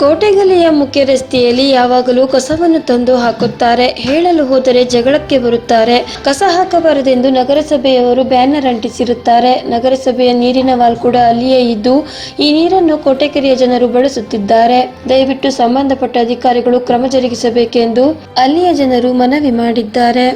ಕೋಟೆಗಲೆಯ ಮುಖ್ಯ ರಸ್ತೆಯಲ್ಲಿ ಯಾವಾಗಲೂ ಕಸವನ್ನು ತಂದು ಹಾಕುತ್ತಾರೆ. ಹೇಳಲು ಹೋದರೆ ಜಗಳಕ್ಕೆ ಬರುತ್ತಾರೆ. ಕಸ ಹಾಕಬಾರದೆಂದು ನಗರಸಭೆಯವರು ಬ್ಯಾನರ್ ಅಂಟಿಸಿರುತ್ತಾರೆ. ನಗರಸಭೆಯ ನೀರಿನ ವಾಲ್ ಕೂಡ ಅಲ್ಲಿಯೇ ಇದ್ದು, ಈ ನೀರನ್ನು ಕೋಟೆಕೆರೆಯ ಜನರು ಬಳಸುತ್ತಿದ್ದಾರೆ. ದಯವಿಟ್ಟು ಸಂಬಂಧಪಟ್ಟ ಅಧಿಕಾರಿಗಳು ಕ್ರಮ ಜರುಗಿಸಬೇಕೆಂದು ಅಲ್ಲಿಯ ಜನರು ಮನವಿ ಮಾಡಿದ್ದಾರೆ.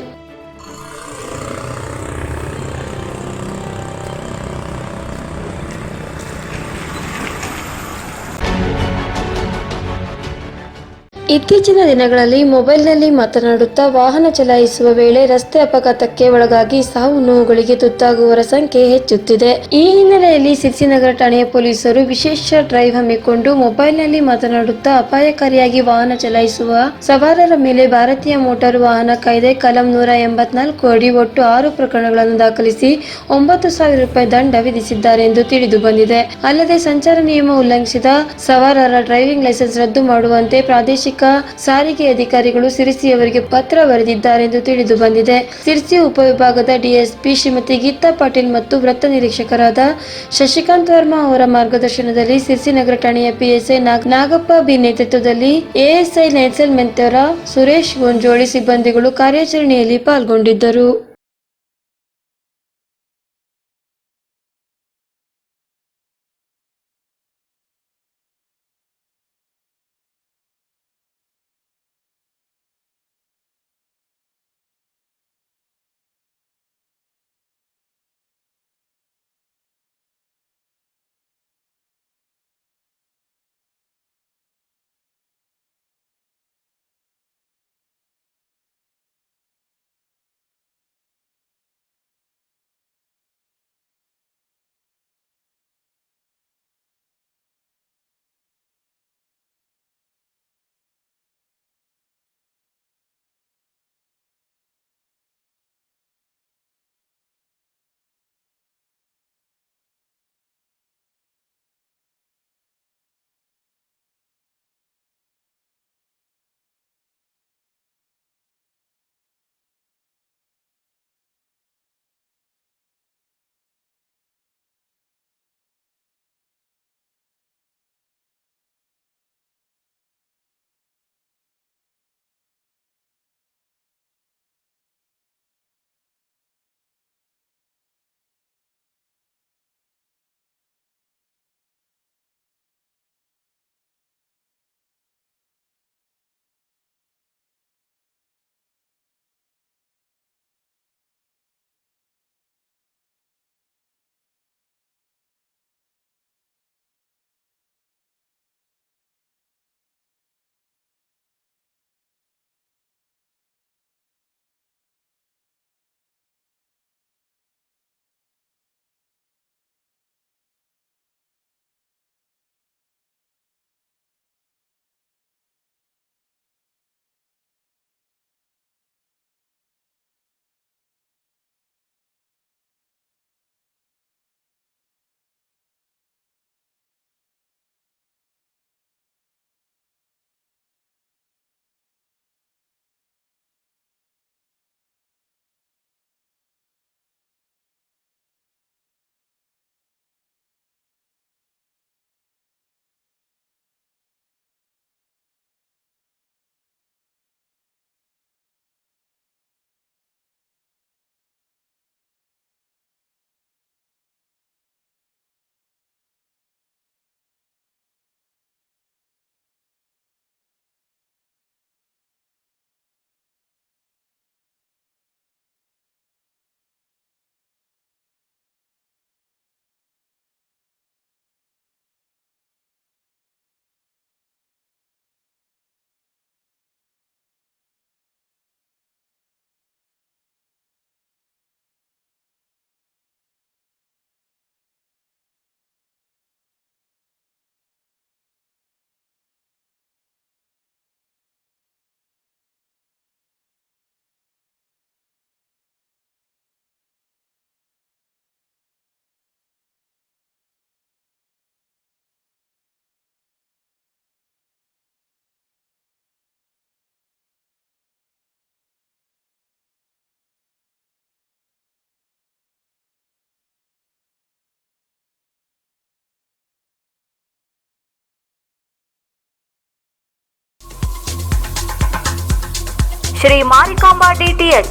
ಇತ್ತೀಚಿನ ದಿನಗಳಲ್ಲಿ ಮೊಬೈಲ್ನಲ್ಲಿ ಮಾತನಾಡುತ್ತಾ ವಾಹನ ಚಲಾಯಿಸುವ ವೇಳೆ ರಸ್ತೆ ಅಪಘಾತಕ್ಕೆ ಒಳಗಾಗಿ ಸಾವು ನೋವುಗಳಿಗೆ ತುತ್ತಾಗುವವರ ಸಂಖ್ಯೆ ಹೆಚ್ಚುತ್ತಿದೆ. ಈ ಹಿನ್ನೆಲೆಯಲ್ಲಿ ಸಿರಿಸಿನಗರ ಠಾಣೆಯ ಪೊಲೀಸರು ವಿಶೇಷ ಡ್ರೈವ್ ಹಮ್ಮಿಕೊಂಡು ಮೊಬೈಲ್ನಲ್ಲಿ ಮಾತನಾಡುತ್ತಾ ಅಪಾಯಕಾರಿಯಾಗಿ ವಾಹನ ಚಲಾಯಿಸುವ ಸವಾರರ ಮೇಲೆ ಭಾರತೀಯ ಮೋಟಾರು ವಾಹನ ಕಾಯ್ದೆ ಕಲಂ ನೂರ ಎಂಬತ್ನಾಲ್ಕು ಅಡಿ ಒಟ್ಟು ಆರು ಪ್ರಕರಣಗಳನ್ನು ದಾಖಲಿಸಿ ಒಂಬತ್ತು ಸಾವಿರ ರೂಪಾಯಿ ದಂಡ ವಿಧಿಸಿದ್ದಾರೆ ಎಂದು ತಿಳಿದು ಬಂದಿದೆ. ಅಲ್ಲದೆ ಸಂಚಾರ ನಿಯಮ ಉಲ್ಲಂಘಿಸಿದ ಸವಾರರ ಡ್ರೈವಿಂಗ್ ಲೈಸೆನ್ಸ್ ರದ್ದು ಮಾಡುವಂತೆ ಪ್ರಾದೇಶಿಕ ಸಾರಿಗೆ ಅಧಿಕಾರಿಗಳು ಸಿರಿಸಿಯವರಿಗೆ ಪತ್ರ ಬರೆದಿದ್ದಾರೆ ಎಂದು ತಿಳಿದು ಬಂದಿದೆ. ಸಿರ್ಸಿ ಉಪವಿಭಾಗದ ಡಿಎಸ್ಪಿ ಶ್ರೀಮತಿ ಗೀತಾ ಪಾಟೀಲ್ ಮತ್ತು ವೃತ್ತ ನಿರೀಕ್ಷಕರಾದ ಶಶಿಕಾಂತ್ ವರ್ಮಾ ಅವರ ಮಾರ್ಗದರ್ಶನದಲ್ಲಿ ಸಿರ್ಸಿ ನಗರ ಠಾಣೆಯ ಪಿಎಸ್ಐ ನಾಗ್- ನಾಗಪ್ಪ ಬಿ ನೇತೃತ್ವದಲ್ಲಿ ಎಎಸ್ಐ ನೈಸಲ್ ಮೆಂತರ ಸುರೇಶ್ ಗೊಂಜೋಳಿ ಸಿಬ್ಬಂದಿಗಳು ಕಾರ್ಯಾಚರಣೆಯಲ್ಲಿ ಪಾಲ್ಗೊಂಡಿದ್ದರು. ಶ್ರೀ ಮಾರಿಕಾಂಬಾ ಡಿಟಿಎಚ್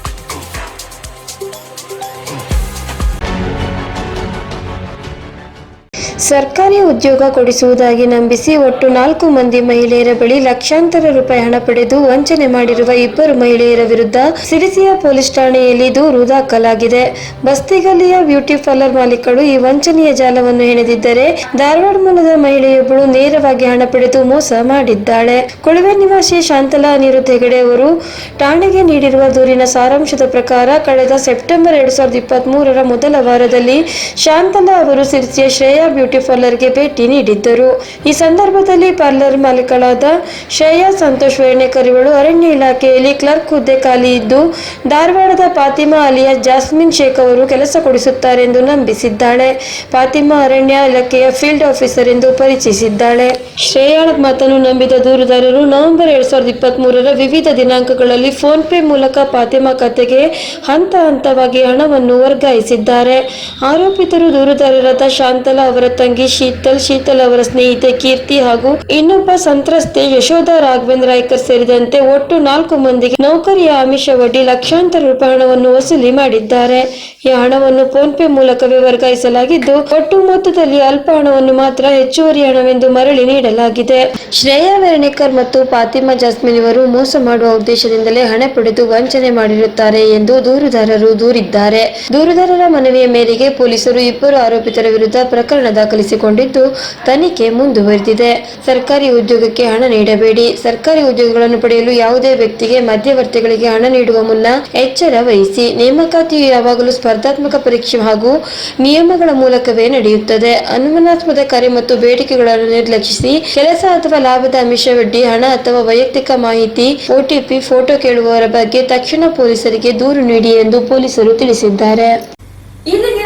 ಸರ್ಕಾರಿ ಉದ್ಯೋಗ ಕೊಡಿಸುವುದಾಗಿ ನಂಬಿಸಿ ಒಟ್ಟು ನಾಲ್ಕು ಮಂದಿ ಮಹಿಳೆಯರ ಬಳಿ ಲಕ್ಷಾಂತರ ರೂಪಾಯಿ ಹಣ ಪಡೆದು ವಂಚನೆ ಮಾಡಿರುವ ಇಬ್ಬರು ಮಹಿಳೆಯರ ವಿರುದ್ಧ ಸಿರಿಸಿಯ ಪೊಲೀಸ್ ಠಾಣೆಯಲ್ಲಿ ದೂರು ದಾಖಲಾಗಿದೆ. ಬಸ್ತಿಗಲ್ಲಿಯ ಬ್ಯೂಟಿ ಪಾರ್ಲರ್ ಮಾಲೀಕರು ಈ ವಂಚನೆಯ ಜಾಲವನ್ನು ಹೆಣೆದಿದ್ದರೆ ಧಾರವಾಡ ಮೂಲದ ಮಹಿಳೆಯೊಬ್ಬಳು ನೇರವಾಗಿ ಹಣ ಪಡೆದು ಮೋಸ ಮಾಡಿದ್ದಾಳೆ. ಕೊಳವೆ ನಿವಾಸಿ ಶಾಂತಲಾ ಅನಿರುದ್ಧ ಹೆಗಡೆ ಅವರು ಠಾಣೆಗೆ ನೀಡಿರುವ ದೂರಿನ ಸಾರಾಂಶದ ಪ್ರಕಾರ ಕಳೆದ ಸೆಪ್ಟೆಂಬರ್ ಎರಡ್ ಸಾವಿರದ ಇಪ್ಪತ್ತ್ ಮೂರರ ಮೊದಲ ವಾರದಲ್ಲಿ ಶಾಂತಲಾ ಅವರು ಸಿರಿಸಿಯ ಶ್ರೇಯಾ ಬ್ಯೂಟಿ ಪಾರ್ಲರ್ಗೆ ಭೇಟಿ ನೀಡಿದ್ದರು. ಈ ಸಂದರ್ಭದಲ್ಲಿ ಪಾರ್ಲರ್ ಮಾಲೀಕಳಾದ ಶ್ರೇಯಾ ಸಂತೋಷ್ ವೇಣೇಕರ್ ಇವಳು ಅರಣ್ಯ ಇಲಾಖೆಯಲ್ಲಿ ಕ್ಲರ್ಕ್ ಹುದ್ದೆ ಖಾಲಿ ಇದ್ದು, ಧಾರವಾಡದ ಫಾತಿಮಾ ಅಲಿಯ ಜಾಸ್ಮಿನ್ ಶೇಖ್ ಅವರು ಕೆಲಸ ಕೊಡಿಸುತ್ತಾರೆ ಎಂದು ನಂಬಿಸಿದ್ದಾಳೆ. ಫಾತಿಮಾ ಅರಣ್ಯ ಇಲಾಖೆಯ ಫೀಲ್ಡ್ ಆಫೀಸರ್ ಎಂದು ಪರಿಚಯಿಸಿದ್ದಾಳೆ. ಶ್ರೇಯಾಳ ಮಾತನ್ನು ನಂಬಿದ ದೂರುದಾರರು ನವೆಂಬರ್ ಎರಡ್ ಸಾವಿರದ ಇಪ್ಪತ್ತ್ ಮೂರರ ವಿವಿಧ ದಿನಾಂಕಗಳಲ್ಲಿ ಫೋನ್ ಪೇ ಮೂಲಕ ಫಾತಿಮಾ ಖಾತೆಗೆ ಹಂತ ಹಂತವಾಗಿ ಹಣವನ್ನು ವರ್ಗಾಯಿಸಿದ್ದಾರೆ. ಆರೋಪಿತರು ದೂರುದಾರರಾದ ಶಾಂತಲಾ ಅವರ ತಂಗಿ ಶೀತಲ್ ಶೀತಲ್ ಅವರ ಸ್ನೇಹಿತೆ ಕೀರ್ತಿ ಹಾಗೂ ಇನ್ನೊಬ್ಬ ಸಂತ್ರಸ್ತೆ ಯಶೋಧ ರಾಘವೇಂದ್ರ ರಾಯ್ಕರ್ ಸೇರಿದಂತೆ ಒಟ್ಟು ನಾಲ್ಕು ಮಂದಿಗೆ ನೌಕರಿಯ ಆಮಿಷವೊಡ್ಡಿ ಲಕ್ಷಾಂತರ ರೂಪಾಯಿ ಹಣವನ್ನು ವಸೂಲಿ ಮಾಡಿದ್ದಾರೆ. ಈ ಹಣವನ್ನು ಫೋನ್ ಪೇ ಮೂಲಕವೇ ವರ್ಗಾಯಿಸಲಾಗಿದ್ದು, ಒಟ್ಟು ಮೊತ್ತದಲ್ಲಿ ಅಲ್ಪ ಹಣವನ್ನು ಮಾತ್ರ ಹೆಚ್ಚುವರಿ ಹಣವೆಂದು ಮರಳಿ ನೀಡಲಾಗಿದೆ. ಶ್ರೇಯಾ ವೆರ್ಣಿಕರ್ ಮತ್ತು ಫಾತಿಮಾ ಜಾಸ್ಮಿನ್ ಇವರು ಮೋಸ ಮಾಡುವ ಉದ್ದೇಶದಿಂದಲೇ ಹಣ ಪಡೆದು ವಂಚನೆ ಮಾಡಿರುತ್ತಾರೆ ಎಂದು ದೂರುದಾರರು ದೂರಿದ್ದಾರೆ. ದೂರುದಾರರ ಮನವಿಯ ಮೇರೆಗೆ ಪೊಲೀಸರು ಇಬ್ಬರು ಆರೋಪಿತರ ವಿರುದ್ಧ ಪ್ರಕರಣ ದಾಖಲಿಸಿಕೊಂಡಿದ್ದು ತನಿಖೆ ಮುಂದುವರೆದಿದೆ. ಸರ್ಕಾರಿ ಉದ್ಯೋಗಕ್ಕೆ ಹಣ ನೀಡಬೇಡಿ. ಸರ್ಕಾರಿ ಉದ್ಯೋಗಗಳನ್ನು ಪಡೆಯಲು ಯಾವುದೇ ವ್ಯಕ್ತಿಗೆ ಮಧ್ಯವರ್ತಿಗಳಿಗೆ ಹಣ ನೀಡುವ ಮುನ್ನ ಎಚ್ಚರ ವಹಿಸಿ. ನೇಮಕಾತಿಯು ಯಾವಾಗಲೂ ಸ್ಪರ್ಧಾತ್ಮಕ ಪರೀಕ್ಷೆ ಹಾಗೂ ನಿಯಮಗಳ ಮೂಲಕವೇ ನಡೆಯುತ್ತದೆ. ಅನುಮಾನಾತ್ಮದ ಕರೆ ಮತ್ತು ಬೇಡಿಕೆಗಳನ್ನು ನಿರ್ಲಕ್ಷಿಸಿ ಕೆಲಸ ಅಥವಾ ಲಾಭದ ಆಮಿಷವೊಡ್ಡಿ ಹಣ ಅಥವಾ ವೈಯಕ್ತಿಕ ಮಾಹಿತಿ ಒಟಿಪಿ ಫೋಟೋ ಕೇಳುವವರ ಬಗ್ಗೆ ತಕ್ಷಣ ಪೊಲೀಸರಿಗೆ ದೂರು ನೀಡಿ ಎಂದು ಪೊಲೀಸರು ತಿಳಿಸಿದ್ದಾರೆ.